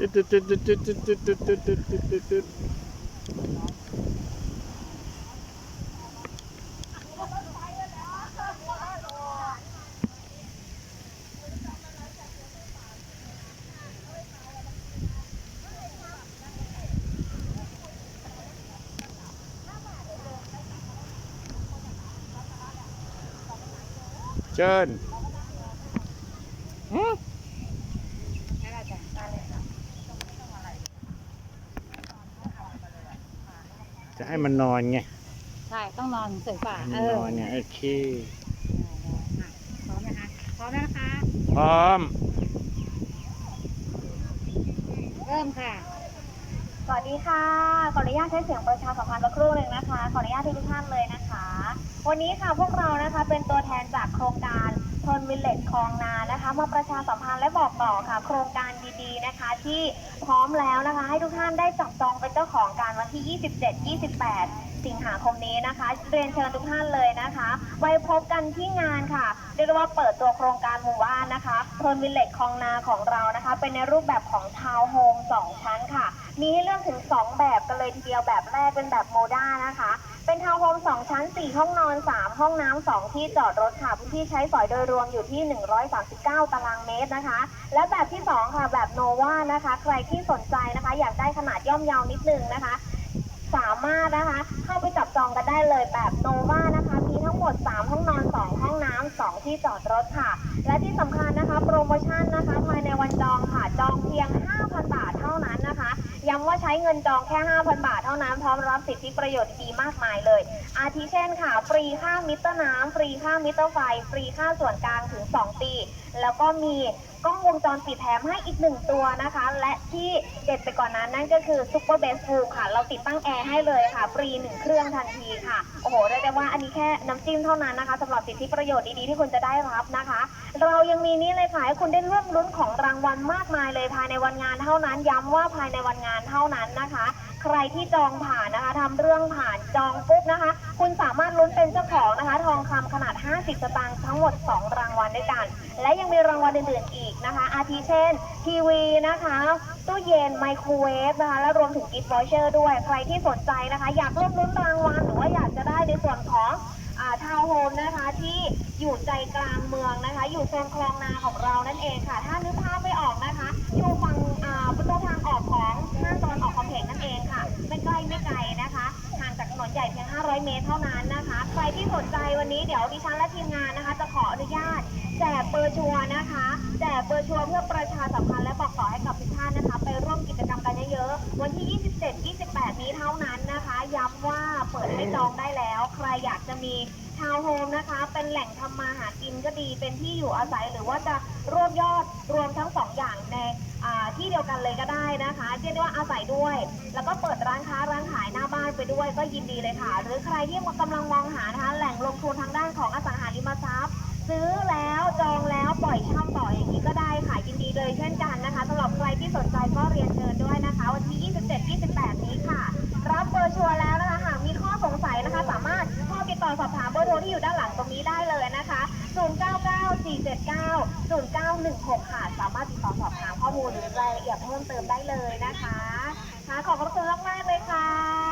ตึ๊ดตึ๊ดตึ๊ดตึ๊ดตึ๊ดตึ๊ดตึ๊ดตึ๊ดตึ๊ดตึ๊ดตึ๊ดตึ๊ดเชิญ จะให้มันนอนไงใช่ต้องนอนเสยฝ่าให้เอมันอนอนเนี่ยโอเค พร้อมนะคะพร้อมแล้วนะคะพร้อม เริ่มค่ะ สวัสดีค่ะ ขออนุญาตใช้เสียงประชาสัมพันธ์สักครู่หนึ่งนะคะ ขออนุญาตทุกท่านเลยนะคะ วันนี้ค่ะพวกเรานะคะเป็นตัวแทนจากโครงการ ทนวิลเลจคลองนานะคะ มาประชาสัมพันธ์และบอกต่อค่ะ โครงการดีๆนะคะ ที่พร้อมแล้วนะคะ ให้ทุกท่านได้จับจองเป็นเจ้าของการวันที่ 27 28 สิงหาคมนี้นะคะ เรียนเชิญทุกท่านเลยนะคะ ไว้พบกันที่งานค่ะเรียกว่าเปิดตัวโครงการหมู่บ้านนะคะทนวิลเลจคลองนาของเรานะคะ เป็นในรูปแบบของทาวน์โฮมสองชั้นค่ะ มีให้เลือกถึง 2 แบบกันเลยทีเดียวแบบแรกเป็นแบบโมด้านะคะ เป็นทาวน์โฮม2ชั้น4ห้องนอน3ห้องน้ำ2ที่จอดรถค่ะพื้นที่ใช้สอยโดยรวมอยู่ที่ 139 ตารางเมตรนะคะ และแบบที่2ค่ะแบบโนวานะคะ ใครที่สนใจนะคะ อยากได้ขนาดย่อมเยาวนิดนึงนะคะ สามารถนะคะ เข้าไปจับจองกันได้เลยแบบโนวานะคะ มีทั้งหมด 3 ห้องนอน 2 ห้องน้ำ2ที่จอดรถค่ะ และที่สำคัญนะคะ โปรโมชั่นนะคะภายในวันจองค่ะจองเพียง 5,000 บาท ย้ำว่าใช้เงินจองแค่ 5,000 บาทเท่านั้นพร้อมรับสิทธิประโยชน์ดีมากมายเลย อาทิเช่นค่ะ ฟรีค่ามิเตอร์น้ำฟรีค่ามิเตอร์ไฟ ฟรีค่าส่วนกลางถึง 2 ปีแล้วก็มีกล้องวงจรปิดแถมให้อีกหนึ่งตัวนะคะ และที่เด็ดไปกว่านนั้นนั่นก็คือซุปเปอร์เบสฟูค่ะ เราติดตั้งแอร์ให้เลยค่ะฟรีหนึ่งเครื่องทันทีค่ะ โอ้โหเรียกได้ว่าอันนี้แค่น้ำจิ้มเท่านั้นนะคะสำหรับสิทธิประโยชน์ดีๆที่คุณจะได้รับนะคะ เรายังมีนี่เลยค่ะให้คุณได้ร่วมลุ้นของรางวัลมากมายเลยภายในวันงานเท่านั้น ย้ำว่าภายในวันงานเท่านั้นนะคะ ใครที่จองผ่านนะคะทำเรื่องผ่านจองปุ๊บนะคะ คุณสามารถลุ้นเป็นเจ้าของนะคะ ทองคำขนาด 50 สตางค์ทั้งหมด 2 รางวัลด้วยกัน และ มีรางวัลอื่นๆอีกนะคะ อาทิเช่น ทีวีนะคะตู้เย็นไมโครเวฟนะคะ และรวมถึงกิฟต์วอเชอร์ด้วย ใครที่สนใจนะคะ อยากร่วมลุ้นรางวัลหรือว่าอยากจะได้ในส่วนของอ่าทาวน์โฮมนะคะที่อยู่ใจกลางเมืองนะคะ อยู่โซนคลองนาของเรานั่นเองค่ะ ถ้านึกภาพไม่ออกนะคะ อยู่ฝั่งประตูทางออกของห้างตอนออกคอมเพล็กซ์นั่นเองค่ะ ไม่ใกล้ไม่ไกลนะคะห่างจากถนนใหญ่เพียง 500 เมตรเท่านั้นนะคะ ใครที่สนใจวันนี้เดี๋ยวดิฉันและทีมงานนะคะ จะขออนุญาต แจกเบอร์ชัวนะคะแจกเบอร์ชัวเพื่อประชาสัมพันธ์และบอกต่อให้กับทุกท่านนะคะ ไปร่วมกิจกรรมกันเยอะๆวันที่ 27 28 นี้เท่านั้นนะคะ ย้ำว่าเปิดให้จองได้แล้ว ใครอยากจะมีทาวน์โฮมนะคะ เป็นแหล่งทำมาหากินก็ดี เป็นที่อยู่อาศัยหรือว่าจะรวบยอดรวมทั้งสองอย่างในที่เดียวกันเลยก็ได้นะคะเรียกได้ว่าอาศัยด้วย แล้วก็เปิดร้านค้าร้านขายหน้าบ้านไปด้วยก็ยินดีเลยค่ะ หรือใครที่กำลังมองหานะคะแหล่งลงทุนทางด้านของอสังหาริมทรัพย์ ซื้อแล้วจองแล้วปล่อยเช่าต่ออย่างนี้ก็ได้ค่ะยินดีเลยเช่นกันนะคะสำหรับใครที่สนใจก็เรียนเชิญด้วยนะคะ วันที่ 27 28 นี้ค่ะ รับเบอร์ชัวร์แล้วนะคะหากมีข้อสงสัยนะคะ สามารถโทรติดต่อสอบถามเบอร์โทรที่อยู่ด้านหลังตรงนี้ได้เลยนะคะ099479 0916 ค่ะ สามารถติดต่อสอบถามข้อมูลหรือรายละเอียดเพิ่มเติมได้เลยนะคะค่ะขอบพระคุณมากๆเลยค่ะ